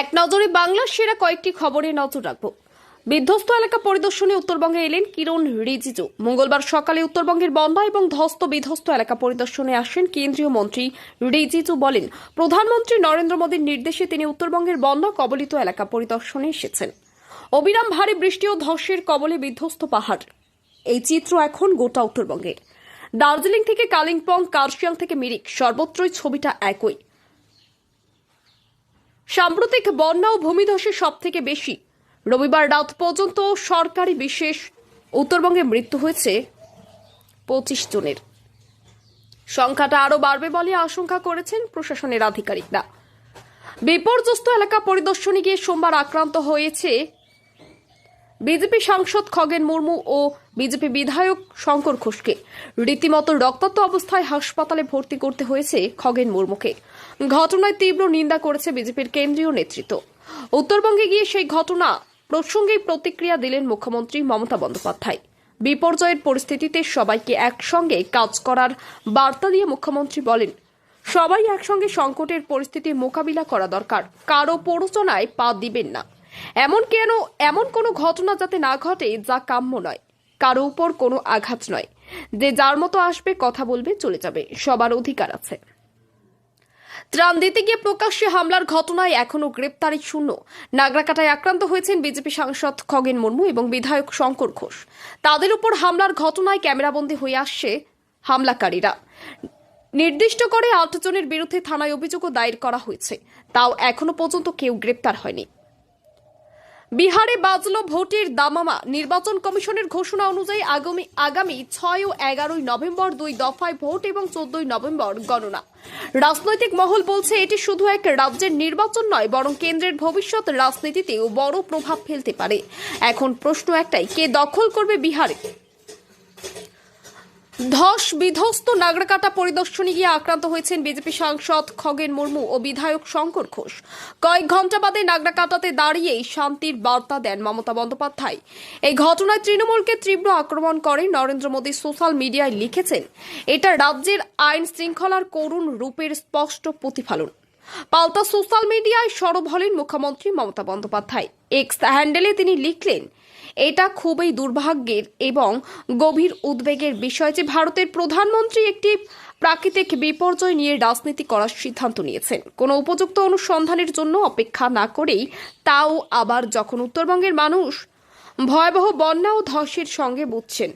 এক নজরে বাংলার সেরা কয়েকটি খবরে নজর রাখব। বিধ্বস্ত এলাকা পরিদর্শনে উত্তরবঙ্গে এলেন কিরণ রিজিজু। মঙ্গলবার সকালে উত্তরবঙ্গের বন্যা এবং ধস্ত বিধ্বস্ত এলাকা পরিদর্শনে আসেন কেন্দ্রীয় মন্ত্রী রিজিজু বলেন, প্রধানমন্ত্রী নরেন্দ্র মোদীর নির্দেশে তিনি উত্তরবঙ্গের বন্যা কবলিত এলাকা পরিদর্শনে এসেছেন। অবিরাম ভারী বৃষ্টি ও ধসের কবলে বিধ্বস্ত পাহাড়। এই চিত্র এখন গোটা উত্তরবঙ্গের। দার্জিলিং থেকে কালিম্পং, কার্শিয়াং থেকে মিরিক, সর্বত্রই ছবিটা একই। সাম্প্রতিক বন্যা ও ভূমিধসে সব থেকে বেশি। রবিবার রাত পর্যন্ত সরকারি বিশেষ উত্তরবঙ্গে মৃত্যু হয়েছে পঁচিশ জনের। সংখ্যাটা আরও বাড়বে বলে আশঙ্কা করেছেন প্রশাসনের আধিকারিকরা। বিপর্যস্ত এলাকা পরিদর্শনে গিয়ে সোমবার আক্রান্ত হয়েছে বিজেপি সাংসদ খগেন মুর্মু ও বিজেপি বিধায়ক শঙ্কর ঘোষকে। রীতিমতো রক্তাক্ত অবস্থায় হাসপাতালে ভর্তি করতে হয়েছে খগেন মুর্মুকে। ঘটনায় তীব্র নিন্দা করেছে বিজেপির কেন্দ্রীয় নেতৃত্ব। উত্তরবঙ্গে গিয়ে সেই ঘটনা প্রসঙ্গেই প্রতিক্রিয়া দিলেন মুখ্যমন্ত্রী মমতা বন্দ্যোপাধ্যায়। বিপর্যয়ের পরিস্থিতিতে সবাইকে একসঙ্গে কাজ করার বার্তা দিয়ে মুখ্যমন্ত্রী বলেন, সবাই একসঙ্গে সংকটের পরিস্থিতি মোকাবিলা করা দরকার। কারও প্ররোচনায় পা দিবেন না। এমন কেন, এমন কোনো ঘটনা যাতে না ঘটে, যা কাম্য নয়, কারও উপর কোনো আঘাত নয়। যে যার মতো আসবে, কথা বলবে, চলে যাবে, সবার অধিকার আছে। ত্রাণ দিতে গিয়ে প্রকাশ্যে হামলার ঘটনায় এখনও গ্রেপ্তারি শূন্য। নাগরাকাটায় আক্রান্ত হয়েছেন বিজেপি সাংসদ খগেন মুর্মু এবং বিধায়ক শঙ্কর ঘোষ। তাদের উপর হামলার ঘটনায় ক্যামেরাবন্দী হয়ে আসছে হামলাকারীরা। নির্দিষ্ট করে আট জনের বিরুদ্ধে থানায় অভিযোগও দায়ের করা হয়েছে। তাও এখনও পর্যন্ত কেউ গ্রেপ্তার হয়নি। বিহারে বাজল ভোটের দামামা। নির্বাচন কমিশনের ঘোষণা অনুযায়ী আগামী আগামী ছয় ও এগারোই নভেম্বর দুই দফায় ভোট এবং চোদ্দই নভেম্বর গণনা। রাজনৈতিক মহল বলছে, এটি শুধু এক রাজ্যের নির্বাচন নয়, বরং কেন্দ্রের ভবিষ্যৎ রাজনীতিতেও বড় প্রভাব ফেলতে পারে। এখন প্রশ্ন একটাই, কে দখল করবে বিহারে? ধস বিধ্বস্ত নাগরাকাটা পরিদর্শনে গিয়ে আক্রান্ত হয়েছেন বিজেপি সাংসদ খগেন মুর্মু ও বিধায়ক শঙ্কর ঘোষ। কয়েক ঘণ্টা বাদে নাগরাকাটাতে দাঁড়িয়েই শান্তির বার্তা দেন মমতা বন্দ্যোপাধ্যায়। এই ঘটনায় তৃণমূলকে তীব্র আক্রমণ করে নরেন্দ্র মোদী সোশ্যাল মিডিয়ায় লিখেছেন, এটা রাজ্যের আইন শৃঙ্খলার করুণ রূপের স্পষ্ট প্রতিফলন। পাল্টা সোশ্যাল মিডিয়ায় সরব হলেন মুখ্যমন্ত্রী মমতা বন্দ্যোপাধ্যায়। এক্স হ্যান্ডেলে তিনি লিখলেন এটা খুবই দুর্ভাগ্যের এবং গভীর উদ্বেগের বিষয় যে ভারতের প্রধানমন্ত্রী একটি প্রাকৃতিক বিপর্যয় নিয়ে রাজনীতি করার সিদ্ধান্ত নিয়েছেন। কোনো উপযুক্ত অনুসন্ধানের জন্য অপেক্ষা না করেই তাও আবার যখন উত্তরবঙ্গের মানুষ ভয়াবহ বন্যা ও ধসের সঙ্গে বুঝছেন।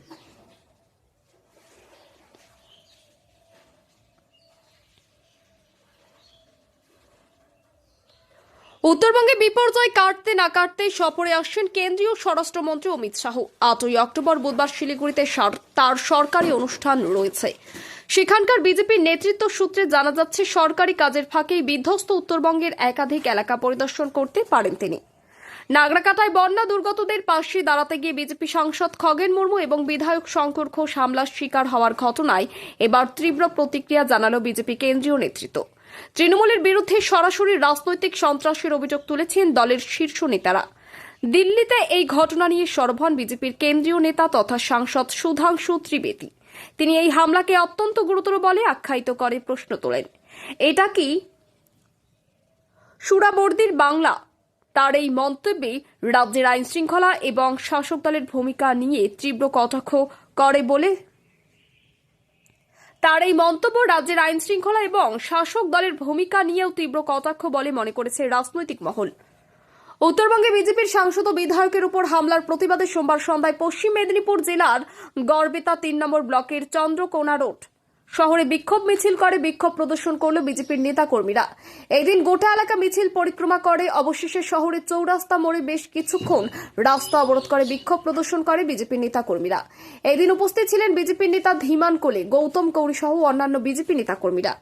উত্তরবঙ্গে বিপর্যয় কাটতে না কাটতে সফরে আসছেন কেন্দ্রীয় স্বরাষ্ট্রমন্ত্রী অমিত শাহ। আটই অক্টোবর বুধবার শিলিগুড়িতে তার সরকারি অনুষ্ঠান রয়েছে। সেখানকার বিজেপির নেতৃত্ব সূত্রে জানা যাচ্ছে, সরকারি কাজের ফাঁকেই বিধ্বস্ত উত্তরবঙ্গের একাধিক এলাকা পরিদর্শন করতে পারেন তিনি। নাগরাকাটায় বন্যা দুর্গতদের পাশে দাঁড়াতে গিয়ে বিজেপি সাংসদ খগেন মুর্মু এবং বিধায়ক শঙ্কর ঘোষ হামলার শিকার হওয়ার ঘটনায় এবার তীব্র প্রতিক্রিয়া জানালো বিজেপি কেন্দ্রীয় নেতৃত্ব। তৃণমূলের বিরুদ্ধে সরাসরি রাজনৈতিক সন্ত্রাসের অভিযোগ তুলেছেন দলের শীর্ষ নেতারা। দিল্লিতে এই ঘটনা নিয়ে সরব হন বিজেপির কেন্দ্রীয় নেতা তথা সাংসদ সুধাংশু ত্রিবেদী। তিনি এই হামলাকে অত্যন্ত গুরুতর বলে আখ্যায়িত করে প্রশ্ন তোলেন। এটা কি সুরাবর্দির বাংলা? তার এই মন্তব্যে রাজ্যের আইন শৃঙ্খলা এবং শাসক দলের ভূমিকা নিয়ে তীব্র কটাক্ষ করে বলে তার এই মন্তব্য রাজ্যের আইন শৃঙ্খলা এবং শাসক দলের ভূমিকা নিয়েও তীব্র কটাক্ষ বলে মনে করেছে রাজনৈতিক মহল। উত্তরবঙ্গে বিজেপির সাংসদ বিধায়কের উপর হামলার প্রতিবাদে সোমবার সন্ধ্যায় পশ্চিম মেদিনীপুর জেলার গড়বেতা তিন নম্বর ব্লকের চন্দ্রকোনা রোড শহরে বিক্ষোভ মিছিল করে, বিক্ষোভ প্রদর্শন করল বিজেপির নেতা নেতাকর্মীরা। এদিন গোটা এলাকা মিছিল পরিক্রমা করে, অবশেষে শহরের চৌরাস্তা মোড়ে বেশ কিছুক্ষণ রাস্তা অবরোধ করে, বিক্ষোভ প্রদর্শন করে বিজেপির নেতাকর্মীরা। এদিন উপস্থিত ছিলেন বিজেপির নেতা ধীমান কোলে, গৌতম কৌরি সহ অন্যান্য বিজেপি নেতাকর্মীরা।